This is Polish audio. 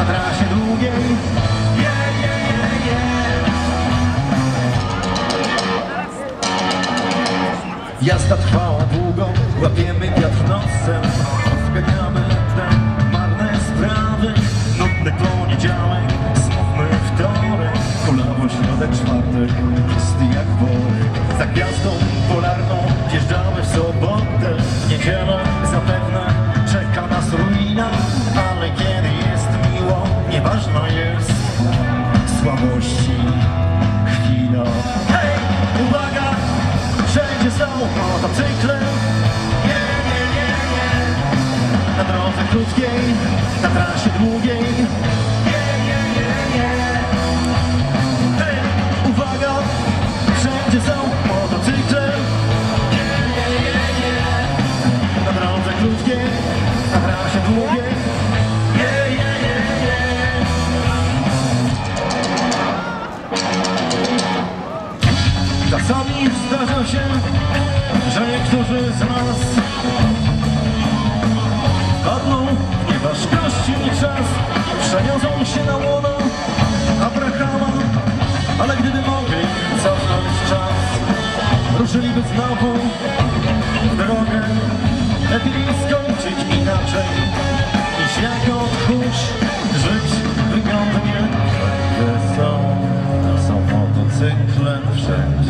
za trasie długiej yeah, yeah, yeah, Jazda trwała długo, łapiemy wiatr nosem Odbiegamy ten marne sprawy. Nudny poniedziałek, smutny wtorek. Kulawo środek chwila Hej, uwaga! Wszędzie są motocykle. Nie, nie, nie, nie. Na drodze krótkiej, na trasie długiej. Nie, nie, nie, nie. Hej, uwaga! Wszędzie są motocykle. Nie, nie, nie, nie. Na drodze krótkiej, na trasie długiej Czasami zdarza się, że niektórzy z nas padną w nieważkości i czas przeniosą się na łono Abrahama, ale gdyby mogli cofnąć czas, ruszyliby znowu w drogę lepiej skończyć inaczej niż jako tchórz żyć wygodnie. Są, są motocykle wszędzie.